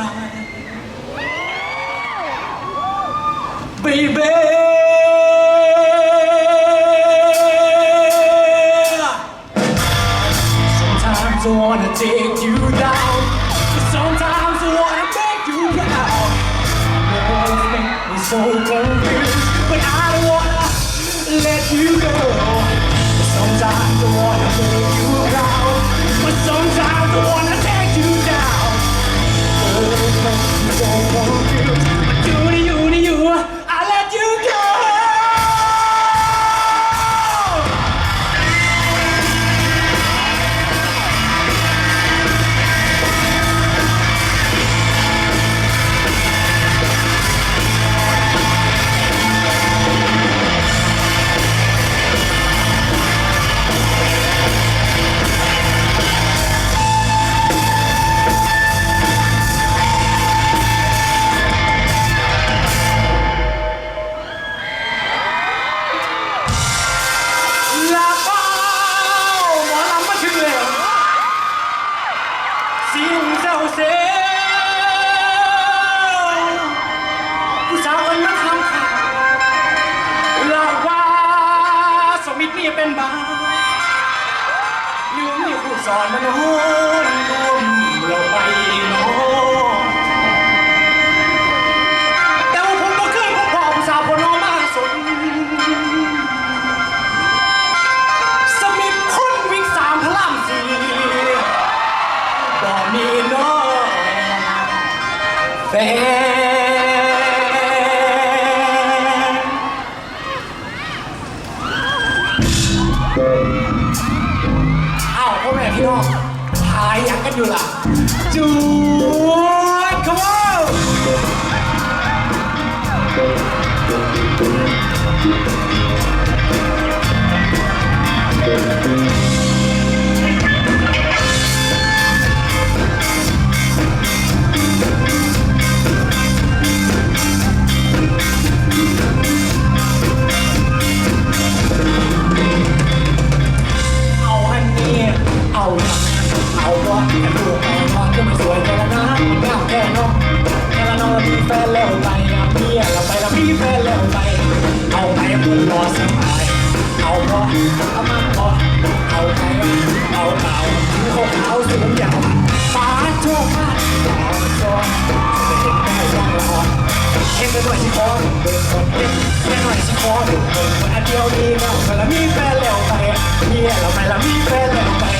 time. Baby. สอนมันโหนรวมเราไปเน้องแต่ว่าผมก็เคยพบพ่อผู้สาวคนน้องมาสนสมิธคนวิ่งสามพระรามสี่บ่มีน้องแฟน หายยังกันอยู่ล่ะ จูด come on เอาวะแค่ดูไปว่าก็ไม่สวยแต่ละนะงามแค่น้องแค่ละน้องแล้วมีแฟนแล้วไปอะเมียเราไปแล้วมีแฟนแล้วไป เอาไปคุณรอสบายเอาพอเอามาพอเอาไปเอาเก่าถึงหกเอาสูงยาวฟ้าโชคมากเอาจอนจะเห็นได้ยังละอ่อนเห็นกันหน่อยสิคอเดินคนเห็นแค่หน่อยสิคอเดินคนคนอันเดียวดีแล้วก็ละมีแฟนแล้วไปเมียเราไปละมีแฟนแล้วไปมียเราไปละมีแฟนแล้วไป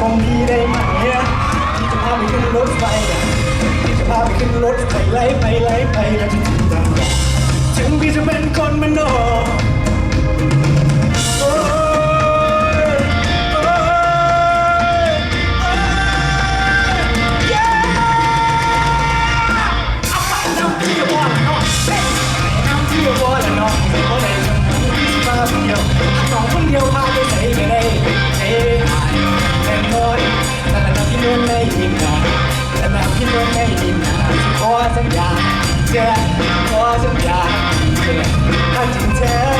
พันยาของพี่ได้ไหมที่จะพาไปขึ้นรถไฟที่จะพาไปขึ้นรถไฟไล่ไปไล่ไปแล้วจะถึงทางบอกถึงพี่จะเป็นคนมโนำที่นวลไม่ยินขอสัญญาเจ้าขอสัญญาถ้าจริงเธอ